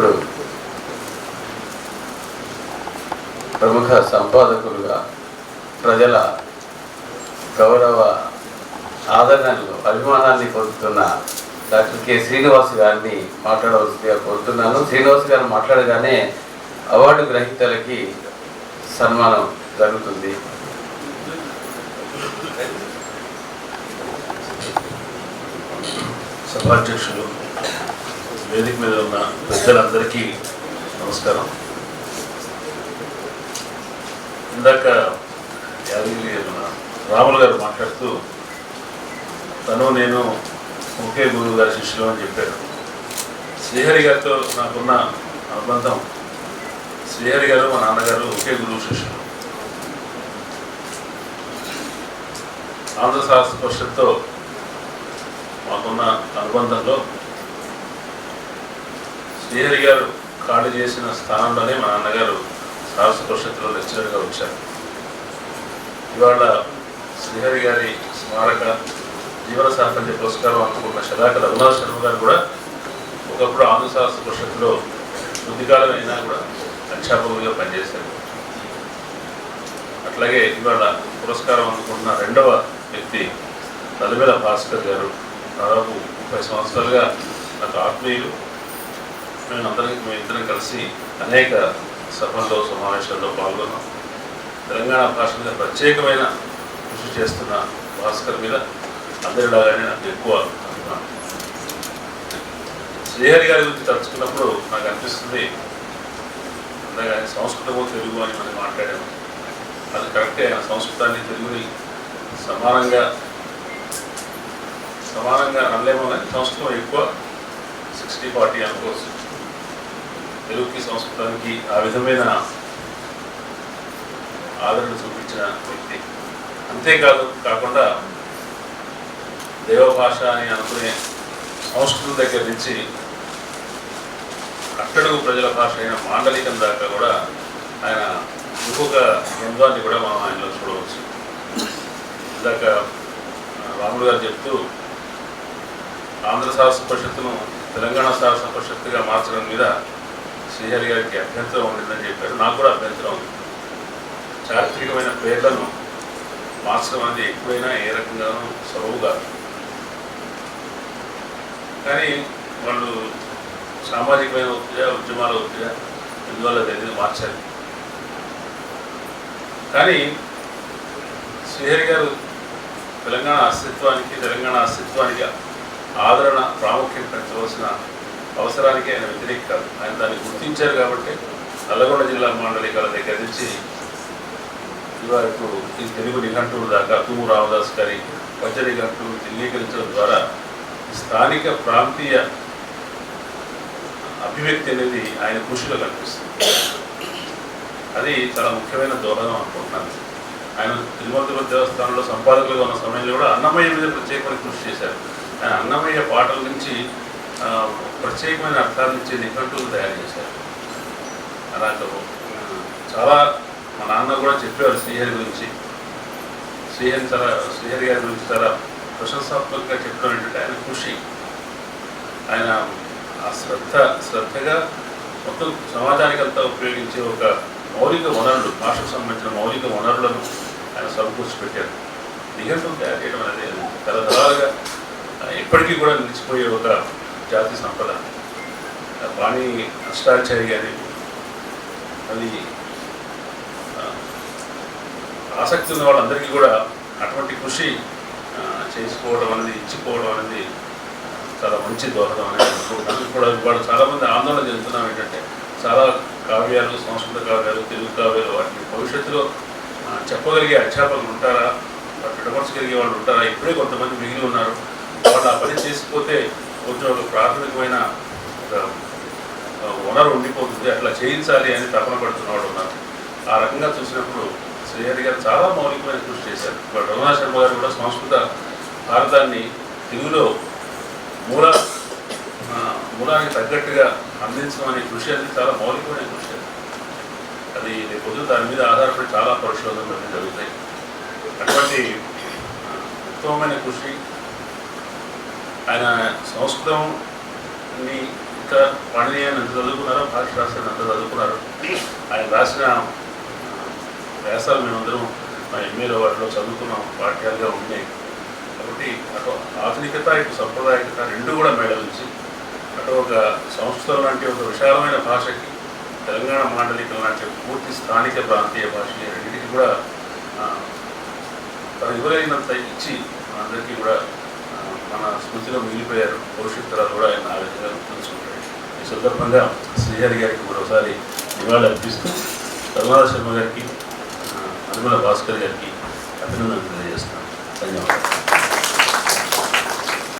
ఇప్పుడు ప్రముఖ సంపాదకులుగా ప్రజల గౌరవ ఆదరణలు అభిమానాన్ని పొందుతున్న డాక్టర్ కె శ్రీనివాస్ గారిని మాట్లాడవలసిందిగా కోరుతున్నాను. శ్రీనివాస్ గారు మాట్లాడగానే అవార్డు గ్రహీతలకి సన్మానం జరుగుతుంది. సభాధ్యక్షులు వేదిక మీద ఉన్న పెద్దలందరికీ నమస్కారం. ఇందాక యాదగిరి మన రాములు గారు మాట్లాడుతూ తను నేను ఒకే గురువు గారి శిష్యులు అని చెప్పారు. శ్రీహరి గారితో నాకున్న అనుబంధం శ్రీహరి గారు మా నాన్నగారు ఒకే గురువు శిష్యులు. ఆంధ్ర శాస్త్ర పరిషత్తో మాకున్న అనుబంధంలో శ్రీహరి గారు ఖాళీ చేసిన స్థానంలోనే మా నాన్నగారు సాహస పరిషత్తులో లెక్చరర్గా వచ్చారు. ఇవాళ శ్రీహరి గారి స్మారక జీవన సాఫల్య పురస్కారం అందుకున్న శదాక రఘునాథ్ శర్మ గారు కూడా ఒకప్పుడు ఆంధ్ర సాహస పరిషత్తులో కొద్దికాలం అయినా కూడా అధ్యాపకులుగా పనిచేశారు. అట్లాగే ఇవాళ పురస్కారం అందుకున్న రెండవ వ్యక్తి నలిమేల భాస్కర్ గారు దాదాపు ముప్పై సంవత్సరాలుగా నాకు ఆత్మీయులు మేము అందరం మేము ఇద్దరం కలిసి అనేక సభల్లో సమావేశాల్లో పాల్గొన్నాం. తెలంగాణ భాష మీద ప్రత్యేకమైన కృషి చేస్తున్న భాస్కర్ మీద అందరిలాగానే నాకు ఎక్కువ అనుకున్నాను శ్రీహరి గారి గురించి తలుచుకున్నప్పుడు నాకు అనిపిస్తుంది అంతగా సంస్కృతము తెలుగు అని మనం మాట్లాడాము. అది కరెక్టే ఆయన సంస్కృతాన్ని తెలుగుని సమానంగా సమానంగా అనలేమో కానీ సంస్కృతం ఎక్కువ సిక్స్టీ ఫార్టీ అనుకోవచ్చు. తెలుగుకి సంస్కృతానికి ఆ విధమైన ఆదరణ చూపించిన వ్యక్తి. అంతేకాదు కాకుండా దేవభాష అని అనుకునే సంస్కృతం దగ్గర నుంచి అట్టడుగు ప్రజల భాష అయిన మాండలికం దాకా కూడా ఆయన ఇంకొక ద్వంద్వాన్ని కూడా మనం ఆయనలో చూడవచ్చు. ఇందాక రాములు గారు చెప్తూ ఆంధ్ర సాహస పరిషత్తును తెలంగాణ సాహస పరిషత్తుగా మార్చడం మీద శ్రీహరి గారికి అభ్యంతరం ఉండిందని చెప్పారు. నాకు కూడా అభ్యంతరం ఉంది. చారిత్రకమైన పేర్లను మార్చడం అనేది ఎక్కువైనా ఏ రకంగానూ సబబు కాదు కానీ వాళ్ళు సామాజికమైన ఒత్తిడా ఉద్యమాల ఒత్తిడా ఇందువల్ల తెలియదు మార్చారు. కానీ శ్రీహరి గారు తెలంగాణ అస్తిత్వానికి తెలంగాణ అస్తిత్వానికి ఆదరణ ప్రాముఖ్యం పెంచవలసిన అవసరానికి ఆయన వ్యతిరేక కాదు. ఆయన దాన్ని గుర్తించారు కాబట్టి నల్లగొండ జిల్లా మాండలికాల దగ్గర నుంచి ఇవరకు ఈ తెలుగు నిఘంటువుల దాకా తూము రామదాస్ గారి పద్య నిఘంటువులు ద్వారా స్థానిక ప్రాంతీయ అభివ్యక్తి అనేది ఆయన కృషిలో కనిపిస్తుంది. అది చాలా ముఖ్యమైన దోహదం అనుకుంటున్నాను. ఆయన తిరుమల తిరుపతి దేవస్థానంలో సంపాదకులుగా ఉన్న సమయంలో కూడా అన్నమయ్య మీద ప్రత్యేకమైన కృషి చేశారు. ఆయన అన్నమయ్య పాటల నుంచి ప్రత్యేకమైన అర్థాలు ఇచ్చే నిఘంటువులు తయారు చేశారు. అలాగే చాలా మా నాన్న కూడా చెప్పారు శ్రీహరి గురించి. శ్రీహరి చాలా శ్రీహరి గారి గురించి చాలా ప్రశంసాత్మకంగా చెప్పడం ఏంటంటే ఆయన కృషి. ఆయన ఆ శ్రద్ధ శ్రద్ధగా మొత్తం సమాజానికంతా ఉపయోగించే ఒక మౌలిక వనరులు భాషకు సంబంధించిన మౌలిక వనరులను ఆయన సమకూర్చిపెట్టారు పెట్టారు. తయారు చేయడం అనేది తరతరాలుగా ఆ, ఎప్పటికీ కూడా నిలిచిపోయే ఒక జాతి సంపద. ఆ, వాణి అష్టాచారి గారి అది ఆసక్తి ఉన్న వాళ్ళందరికీ కూడా అటువంటి కృషి చేసుకోవడం అనేది ఇచ్చిపోవడం అనేది చాలా మంచి దోహదం అనేది అనుకుంటున్నాను. ఇప్పుడు వాళ్ళు చాలామంది ఆందోళన చెందుతున్నాం ఏంటంటే చాలా కావ్యాలు సంస్కృత కావ్యాలు తెలుగు కావ్యాలు వాటిని భవిష్యత్తులో చెప్పగలిగే అధ్యాపకులు ఉంటారా? వాటిని విడమర్చగలిగే వాళ్ళు ఉంటారా? ఇప్పుడే కొంతమంది మిగిలి ఉన్నారు. వాళ్ళు ఆ పని చేసిపోతే ప్రాథమికమైన ఒక వనరు ఉండిపోతుంది అట్లా చేయించాలి అని తపన పడుతున్నవాడు ఉన్నారు ఆ రకంగా చూసినప్పుడు శ్రీహరి గారు చాలా మౌలికమైన కృషి చేశారు. ఇప్పుడు రఘునాథ్ శర్మ గారు కూడా సంస్కృత భారతాన్ని తెలుగులో మూల మూలానికి తగ్గట్టుగా అందించడం అనే కృషి అనేది చాలా మౌలికమైన కృషి అది. అది రేపు దాని మీద ఆధారపడి చాలా పరిశోధనలు అన్నీ జరుగుతాయి. అటువంటి ఉత్తమమైన కృషి ఆయన సంస్కృతం సంస్కృతంని ఎంత పాణనీయాన్ని ఎంత చదువుకున్నారో భాష శాస్త్రాన్ని ఎంత చదువుకున్నారు ఆయన రాసిన వ్యాసాలు మేమందరం మా ఎంఏలో వాటిలో చదువుకున్నాం పాఠ్యాలుగా ఉన్నాయి. కాబట్టి అటు ఆధునికత ఇటు సంప్రదాయకత రెండు కూడా మేళవించి అటు ఒక సంస్కృతం లాంటి ఒక విశాలమైన భాషకి తెలంగాణ మాండలికం లాంటి పూర్తి స్థానిక ప్రాంతీయ భాషకి రెండింటికి కూడా ఆ, తను ఇవ్వలేనంత ఇచ్చి అందరికీ కూడా మన స్మృతిలో మిగిలిపోయారు. భవిష్యత్ తరాలు కూడా ఆయన ఆ విధంగా గుర్తుంచుకుంటాడు ఈ సందర్భంగా శ్రీహరి గారికి మరోసారి నివాళులు అర్పిస్తూ కరుణాల శర్మ గారికి అనుమల భాస్కర్ గారికి అభినందనలు తెలియజేస్తున్నాను. ధన్యవాదాలు.